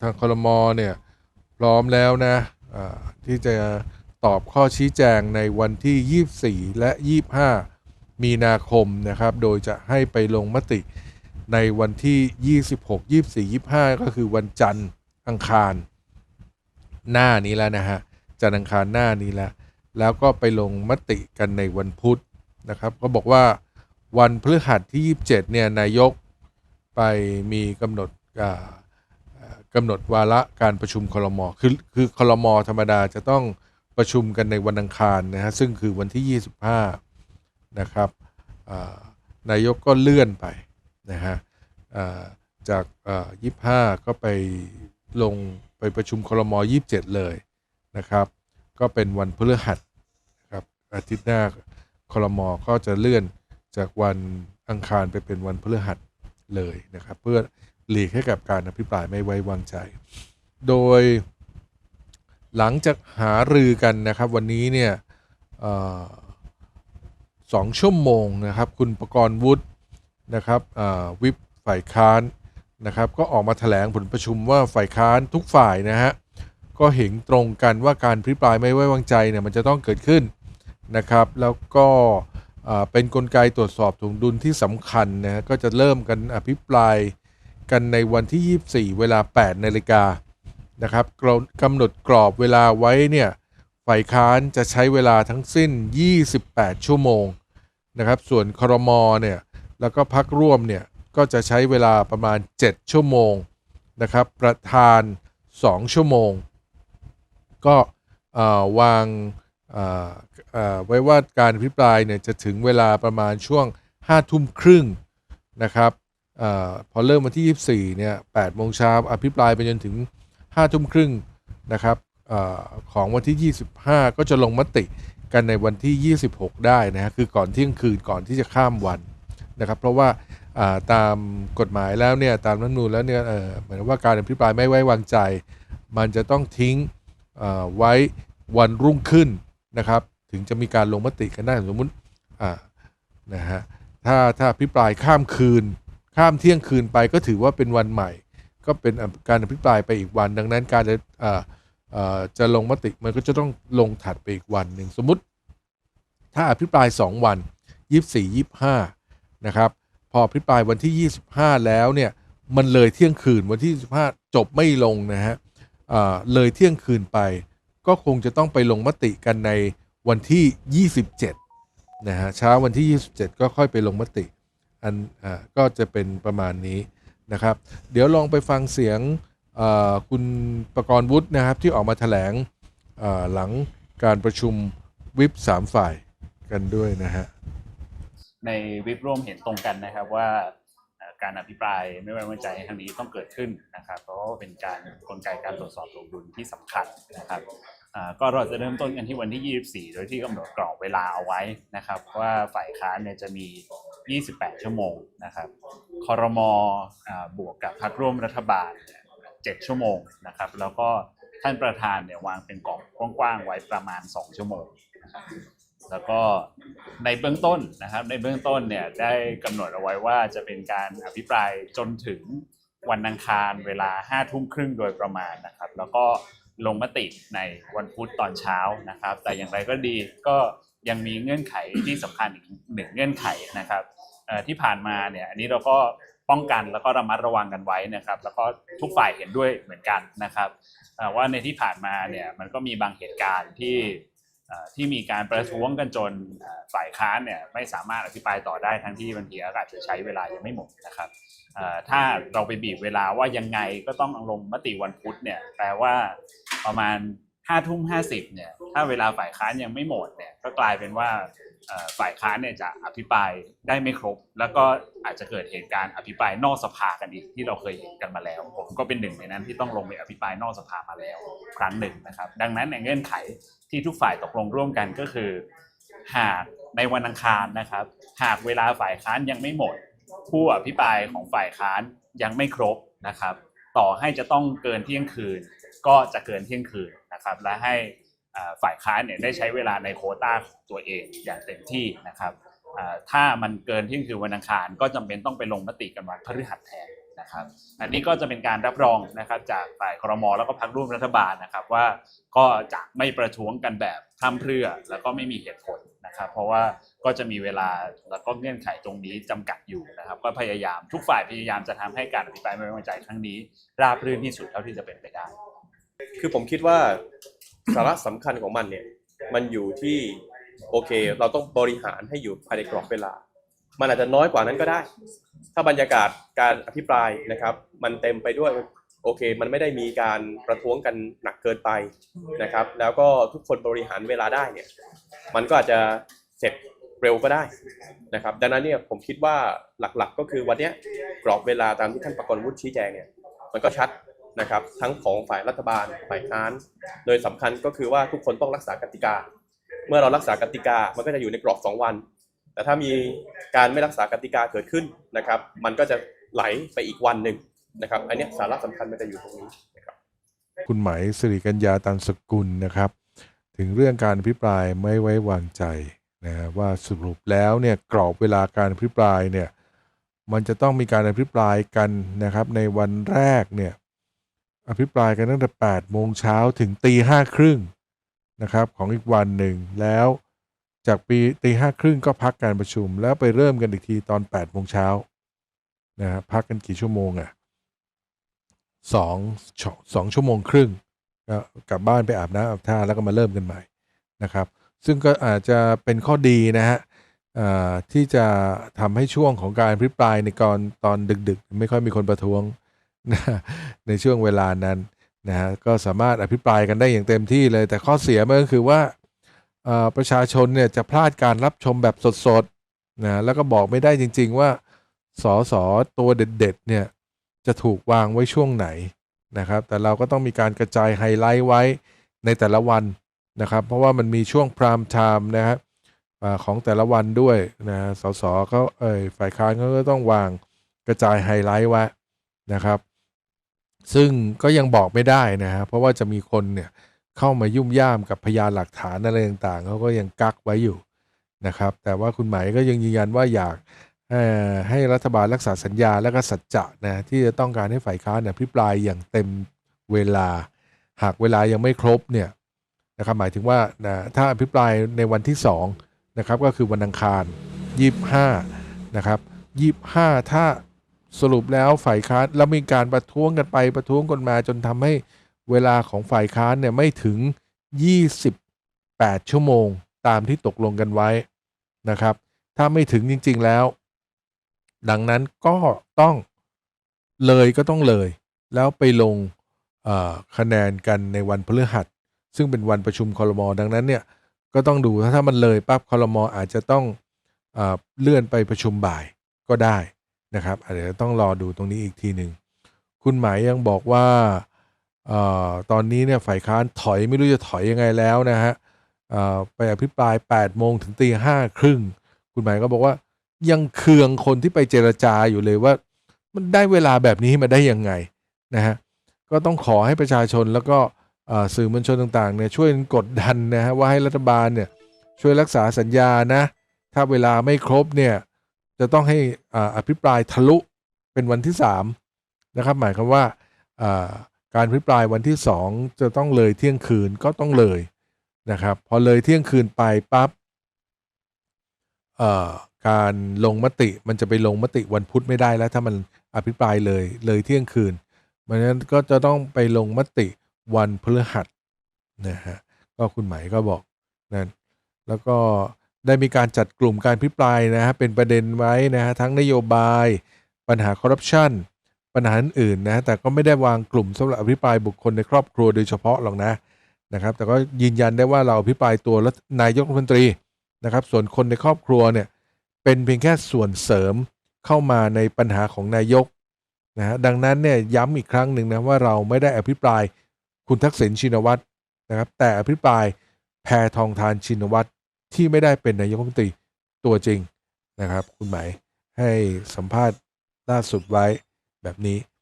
ทางคลมเนี่ยพร้อมแล้วนะที่จะตอบข้อชี้แจงในวันที่ 24 และ 25 มีนาคมนะครับ โดยจะให้ไปลงมติในวันที่ 26 24 25 ก็คือวันจันทร์อังคาร หน้านี้แล้วนะฮะจันทร์อังคารหน้านี้แล้วแล้วก็ไปลงมติกันในวันพุธนะครับ ก็บอกว่าวันพฤหัสที่ 27 เนี่ยนายกไปมีกำหนดอ่อ่า กำหนดวาระการประชุมคลมคือคือคลมธรรมดาจะต้องประชุมกันในวันอังคารนะฮะซึ่งคือวันที่ 25 นะครับนายกก็เลื่อนไปนะฮะจากอ่า25ก็ไปลงไปประชุมคลม27เลยนะครับ ก็เป็นวันพฤหัสครับอาทิตย์หน้าคลมก็จะเลื่อนจากวันอังคารไปเป็นวันพฤหัสเลยนะครับ เพื่อ หลีกให้กับการอภิปรายไม่ไว้วางใจ โดยหลังจากหารือกันนะครับวันนี้เนี่ยออสองชั่วโมงนะครับ คุณประกรณ์วุฒินะครับวิปฝ่ายค้านนะครับ ก็ออกมาแถลงผลประชุมว่าฝ่ายค้านทุกฝ่ายนะฮะก็เห็นตรงกันว่าการพิปรายไม่ไว้วางใจเนี่ยมันจะต้องเกิดขึ้นนะครับ แล้วก็เป็นนกลไกตรวจสอบถวงดุลที่สำคัญนะก็จะเริ่มกันอภิปราย กันในวันที่ 24 เวลา 8นาฬิกานะครับกำหนดกรอบเวลาไว้เนี่ยฝ่ายค้านจะใช้เวลาทั้งสิ้น 28 ชั่วโมงนะครับส่วนครมเนี่ยแล้วก็พักร่วมเนี่ยก็จะใช้เวลาประมาณ 7 ชั่วโมงนะครับประธาน 2 ชั่วโมง ก็วางไว้ว่าการอภิปรายเนี่ยจะถึงเวลาประมาณช่วง5ทุ่มครึ่งนะครับ อพอเริ่มวันที่ 24 เนี่ย8โมงเช้าอภิปรายไปจนถึง 5 ทุ่มครึ่งนะครับอของวันที่ 25 ก็จะลงมติกันในวันที่ 26 ได้นะฮะคือก่อนเที่ยงคืนก่อนที่จะข้ามวันนะครับ เพราะว่าตามกฎหมายแล้วเนี่ยตามรัฐธรรมนูญแล้วเนี่ยเหมือนว่าการอภิปรายไม่ไว้วางใจ มันจะต้องทิ้งไว้วันรุ่งขึ้นนะครับ ถึงจะมีการลงมติกันได้สมมุตินะฮะถ้าถ้าอภิปรายข้ามคืน ข้ามเที่ยงคืนไปก็ถือว่าเป็นวันใหม่ ก็เป็นการอภิปรายไปอีกวัน ดังนั้นการจะจะลงมติมันก็จะต้องลงถัดไปอีกวันหนึ่งสมมติ ถ้าอภิปราย 2 วัน 24 25 นะครับ พออภิปรายวันที่ 25 แล้วเนี่ยมันเลยเที่ยงคืนวันที่ 25 จบไม่ลงนะฮะอ่าเลยเที่ยงคืนไป ก็คงจะต้องไปลงมติกันในวันที่ 27นะฮะเช้าวันที่ 27 ก็ค่อยไปลงมติ อันอ่าก็จะเป็นประมาณนี้นะครับ เดี๋ยวลองไปฟังเสียงคุณประกรณ์วุฒินะครับ ที่ออกมาแถลงหลังการประชุมวิปสามฝ่ายกันด้วยนะฮะในวิปร่วมเห็นตรงกันนะครับว่าการอภิปรายไม่ไว้วางใจครั้งนี้ต้องเกิดขึ้นนะครับเพราะว่าเป็นการกลไกการตรวจสอบถวงดุลที่สำคัญนะครับก็เราจะเริ่มต้นกันที่วันที่ 24 โดยที่กำหนดกรอบเวลาเอาไว้นะครับ ว่าฝ่ายค้านเนี่ยจะมี 28 ชั่วโมงนะครับคอรมอบวกกับพรรคร่วมรัฐบาล 7 ชั่วโมงนะครับ แล้วก็ท่านประธานเนี่ยวางเป็นกรอบกว้างๆไว้ประมาณ 2 ชั่วโมงนะครับแล้วก็ในเบื้องต้นนะครับ ในเบื้องต้นเนี่ยได้กำหนดเอาไว้ว่าจะเป็นการอภิปรายจนถึงวันอังคารเวลา5้าทุ่มครึ่งโดยประมาณนะครับ แล้วก็ลงมติในวันพุธตอนเช้านะครับ แต่อย่างไรก็ดีก็ยังมีเงื่อนไขที่สำคัญอีกหนึ่งเงื่อนไขนะครับ ที่ผ่านมาเนี่ยอันนี้เราก็ป้องกันแล้วก็ระมัดระวังกันไว้นะครับ แล้วก็ทุกฝ่ายเห็นด้วยเหมือนกันนะครับว่าในที่ผ่านมาเนี่ยมันก็มีบางเหตุการณ์ที่ที่มีการประท้วงกันจนฝ่ายค้านเนี่ยไม่สามารถอภิปรายต่อได้ทั้งที่บางทีอาจจะใช้เวลายังไม่หมดนะครับถ้าเราไปบีบเวลาว่ายังไงก็ต้องลงมติวันพุธเนี่ยแปลว่าประมาณห้าทุ่มห้าสิบเนี่ยถ้าเวลาฝ่ายค้านยังไม่หมดเนี่ยก็กลายเป็นว่า ฝ่ายค้านเนี่ยจะอภิปรายได้ไม่ครบ แล้วก็อาจจะเกิดเหตุการณ์อภิปรายนอกสภากันอีกที่เราเคยเห็นกันมาแล้ว ผมก็เป็นหนึ่งในนั้นที่ต้องลงไปอภิปรายนอกสภามาแล้ว ครั้งหนึ่งนะครับ ดังนั้นในเงื่อนไขที่ทุกฝ่ายตกลงร่วมกันก็คือ หากในวันอังคารนะครับ หากเวลาฝ่ายค้านยังไม่หมด ผู้อภิปรายของฝ่ายค้านยังไม่ครบนะครับ ต่อให้จะต้องเกินเที่ยงคืน ก็จะเกินเที่ยงคืนนะครับและให้ ฝ่ายค้านเนี่ยได้ใช้เวลาในโคต้าของตัวเองอย่างเต็มที่นะครับถ้ามันเกินเที่ยงคืนวันอังคาร ก็จำเป็นต้องไปลงมติกันวันพฤหัสแทนนะครับ อันนี้ก็จะเป็นการรับรองนะครับจากฝ่ายครมแล้วก็พรรคร่วมรัฐบาลนะครับว่าก็จะไม่ประท้วงกันแบบพร่ำเพรื่อแล้วก็ไม่มีเหตุผลนะครับ เพราะว่าก็จะมีเวลาแล้วก็เงื่อนไขตรงนี้จำกัดอยู่นะครับ ก็พยายามทุกฝ่ายพยายามจะทำให้การอภิปรายไม่ไว้วางใจครั้งนี้ ราบรื่นที่สุดเท่าที่จะเป็นไปได้ คือผมคิดว่าสาระสำคัญของมันเนี่ย มันอยู่ที่โอเค เราต้องบริหารให้อยู่ภายในกรอบเวลา มันอาจจะน้อยกว่านั้นก็ได้ ถ้าบรรยากาศการอภิปรายนะครับ มันเต็มไปด้วยโอเค มันไม่ได้มีการประท้วงกันหนักเกินไปนะครับ แล้วก็ทุกคนบริหารเวลาได้เนี่ย มันก็อาจจะเสร็จเร็วก็ได้นะครับ ดังนั้นเนี่ยผมคิดว่าหลักๆ ก็คือวันเนี้ยกรอบเวลาตามที่ท่านประกรณ์วุฒิชี้แจงเนี่ย มันก็ชัด นะครับทั้งของฝ่ายรัฐบาลฝ่ายค้าน โดยสำคัญก็คือว่าทุกคนต้องรักษากติกา เมื่อเรารักษากติกามันก็จะอยู่ในกรอบ 2 วัน แต่ถ้ามีการไม่รักษากติกาเกิดขึ้นนะครับ มันก็จะไหลไปอีกวันหนึ่งนะครับ อันนี้สาระสำคัญมันจะอยู่ตรงนี้นะครับคุณหมายสิริกัญญาตันสกุลนะครับ ถึงเรื่องการอภิปรายไม่ไว้วางใจนะฮะว่าสรุปแล้วเนี่ยกรอบเวลาการอภิปรายเนี่ยมันจะต้องมีการอภิปรายกันนะครับ ในวันแรกเนี่ย อภิปรายกันตั้งแต่8โมงเช้าถึงตีห้าครึ่งนะครับของอีกวันหนึ่งแล้วจากปีตีห้าครึ่งก็พักการประชุม แล้วไปเริ่มกันอีกทีตอน8โมงเช้านะฮะพักกันกี่ชั่วโมงอะ่ะสองชั่วสองชั่วโมงครึ่งก็กลับบ้านไปอาบน้ำอาบท่าแล้วก็มาเริ่มกันใหม่นะครับ ซึ่งก็อาจจะเป็นข้อดีนะฮะที่จะทำให้ช่วงของการอภิปรายในกอนตอนดึก ๆ ไม่ค่อยมีคนประท้วง ในช่วงเวลานั้นนะฮะก็สามารถอภิปรายกันได้อย่างเต็มที่เลย แต่ข้อเสียมันก็คือว่าประชาชนเนี่ยจะพลาดการรับชมแบบสดๆนะแล้วก็บอกไม่ได้จริง ๆ ว่าสอสอตัวเด็ดๆเนี่ยจะถูกวางไว้ช่วงไหนนะครับ แต่เราก็ต้องมีการกระจายไฮไลท์ไว้ในแต่ละวันนะครับ เพราะว่ามันมีช่วงพรามไทม์นะครับของแต่ละวันด้วยนะสสเขาเอ่ยฝ่ายค้านเขาก็ต้องวางกระจายไฮไลท์ไว้นะครับ ซึ่งก็ยังบอกไม่ได้นะฮะเพราะว่าจะมีคนเนี่ยเข้ามายุ่มย่ามกับพยานหลักฐานอะไรต่างๆเขาก็ยังกักไว้อยู่นะครับ แต่ว่าคุณหมายก็ยังยืนยันว่าอยากให้รัฐบาลรักษาสัญญาและก็สัจจะนะที่จะต้องการให้ฝ่ายค้านเนี่ยพิปรายอย่างเต็มเวลา หากเวลายังไม่ครบเนี่ยนะครับหมายถึงว่านะถ้าอภิปรายในวันที่2นะครับก็คือวันอังคาร 25นะครับ25 ถ้า สรุปแล้วฝ่ายค้านแล้วมีการประท้วงกันไปประท้วงกันมาจนทำให้เวลาของฝ่ายค้านเนี่ยไม่ถึง 28 ชั่วโมงตามที่ตกลงกันไว้นะครับ ถ้าไม่ถึงจริง ๆแล้ว ดังนั้นก็ต้องเลยก็ต้องเลย แล้วไปลงคะแนนกันในวันพฤหัส ซึ่งเป็นวันประชุมคอรมอดังนั้นเนี่ยก็ต้องดูถ้าถ้ามันเลยปั๊บคอรมออาจจะต้องอเลื่อนไปประชุมบ่ายก็ได้ นะครับอาจจะต้องรอดูตรงนี้อีกทีหนึ่งคุณหมายยังบอกว่าออตอนนี้เนี่ยฝ่ายค้านถอยไม่รู้จะถอยยังไงแล้วนะฮะไปอภิปราย8โมงถึงตีห้าครึ่งคุณหมายก็บอกว่ายังเคืองคนที่ไปเจรจาอยู่เลยว่า มันได้เวลาแบบนี้มาได้ยังไงนะฮะก็ต้องขอให้ประชาชนแล้วก็สื่อมวลชนต่างๆเนี่ยช่วยกดดันนะฮะว่าให้รัฐบาลเนี่ยช่วยรักษาสัญญานะ ถ้าเวลาไม่ครบเนี่ย จะต้องให้อภิปรายทะลุเป็นวันที่3นะครับ หมายความว่าการอภิปรายวันที่2จะต้องเลยเที่ยงคืนก็ต้องเลยนะครับ พอเลยเที่ยงคืนไปปั๊บการลงมติมันจะไปลงมติวันพุธไม่ได้แล้ว ถ้ามันอภิปรายเลยเลยเที่ยงคืนเพราะฉะนั้นก็จะต้องไปลงมติวันพฤหัสนะฮะก็คุณหมายก็บอกนั่นแล้วก็ ได้มีการจัดกลุ่มการพิปรายนะฮะเป็นประเด็นไว้นะฮะทั้งนโยบาย ปัญหาคอร์รัปชันปัญหาอื่นนะแต่ก็ไม่ได้วางกลุ่มสำหรับอภิปรายบุคคลในครอบครัวโดยเฉพาะหรอกนะนะครับ แต่ก็ยืนยันได้ว่าเราอภิปรายตัวนายกรัฐมนตรีนะครับ ส่วนคนในครอบครัวเนี่ยเป็นเพียงแค่ส่วนเสริมเข้ามาในปัญหาของนายกนะฮะดังนั้นเนี่ยย้ำอีกครั้งหนึ่งนะว่าเราไม่ได้อภิปรายคุณทักษิณชินวัตรนะครับ แต่อภิปรายแพทองทานชินวัตร ที่ไม่ได้เป็นนายกรัฐมนตรีตัวจริงนะครับ คุณหมายให้สัมภาษณ์ล่าสุดไว้แบบนี้